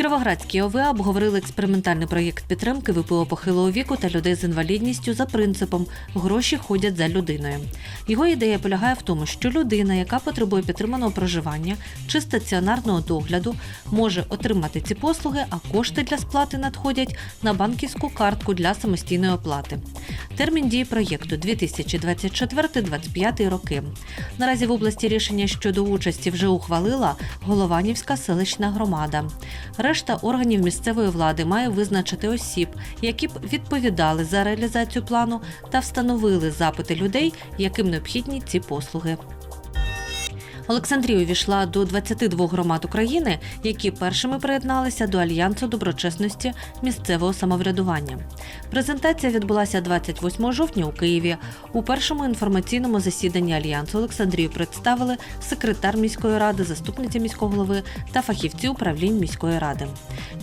Кіровоградські ОВА обговорили експериментальний проєкт підтримки ВПО похилого віку та людей з інвалідністю за принципом гроші ходять за людиною. Його ідея полягає в тому, що людина, яка потребує підтриманого проживання чи стаціонарного догляду, може отримати ці послуги, а кошти для сплати надходять на банківську картку для самостійної оплати. Термін дії проєкту 2024-2025 роки. Наразі в області рішення щодо участі вже ухвалила Голованівська селищна громада. Решта органів місцевої влади має визначити осіб, які б відповідали за реалізацію плану та встановили запити людей, яким необхідні ці послуги. Олександрія увійшла до 22 громад України, які першими приєдналися до альянсу доброчесності місцевого самоврядування. Презентація відбулася 28 жовтня у Києві. У першому інформаційному засіданні альянсу Олександрію представили секретар міської ради, заступниця міського голови та фахівці управлінь міської ради.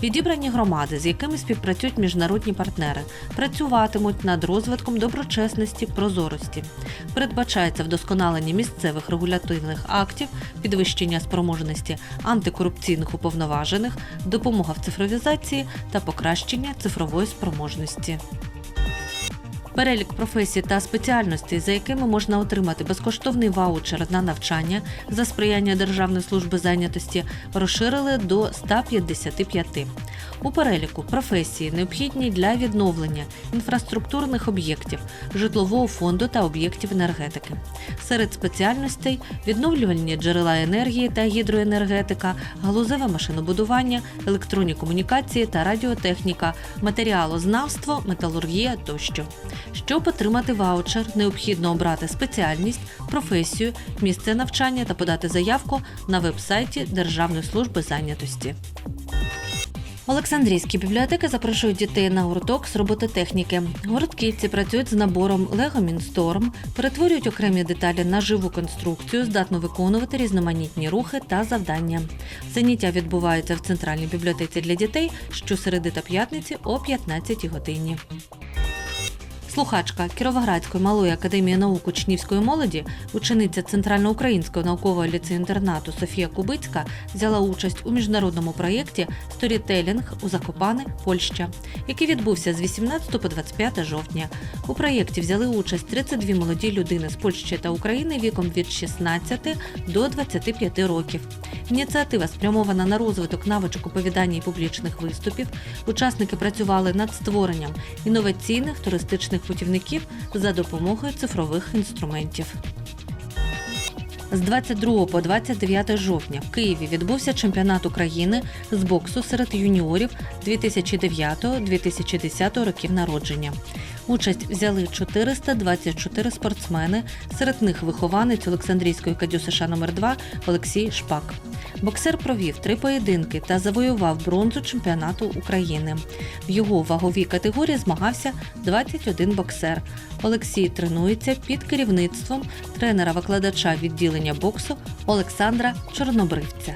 Відібрані громади, з якими співпрацюють міжнародні партнери, працюватимуть над розвитком доброчесності, прозорості. Передбачається вдосконалення місцевих регулятивних актів, підвищення спроможності антикорупційних уповноважених, допомога в цифровізації та покращення цифрової спроможності. Перелік професій та спеціальностей, за якими можна отримати безкоштовний ваучер на навчання за сприяння Державної служби зайнятості, розширили до 155. У переліку професії необхідні для відновлення інфраструктурних об'єктів, житлового фонду та об'єктів енергетики. Серед спеціальностей відновлювальні джерела енергії та гідроенергетика, галузеве машинобудування, електронні комунікації та радіотехніка, матеріалознавство, металургія тощо. Щоб отримати ваучер, необхідно обрати спеціальність, професію, місце навчання та подати заявку на веб-сайті Державної служби зайнятості. Олександрійські бібліотеки запрошують дітей на гурток з робототехніки. Гуртківці працюють з набором Lego Mindstorm, перетворюють окремі деталі на живу конструкцію, здатну виконувати різноманітні рухи та завдання. Заняття відбуваються в центральній бібліотеці для дітей щосереди та п'ятниці о 15 годині. Слухачка Кіровоградської малої академії наук учнівської молоді, учениця Центральноукраїнського наукового ліцею-інтернату Софія Кубицька взяла участь у міжнародному проєкті Сторітелінг у Закопане, Польща, який відбувся з 18 по 25 жовтня. У проєкті взяли участь 32 молоді людини з Польщі та України віком від 16 до 25 років. Ініціатива спрямована на розвиток навичок оповідання і публічних виступів. Учасники працювали над створенням інноваційних туристичних путівників за допомогою цифрових інструментів. З 22 по 29 жовтня в Києві відбувся чемпіонат України з боксу серед юніорів 2009-2010 років народження. Участь взяли 424 спортсмени, серед них вихованець Олександрійської кадю США номер 2 Олексій Шпак. Боксер провів три поєдинки та завоював бронзу чемпіонату України. В його ваговій категорії змагався 21 боксер. Олексій тренується під керівництвом тренера-викладача відділення боксу Олександра Чорнобривця.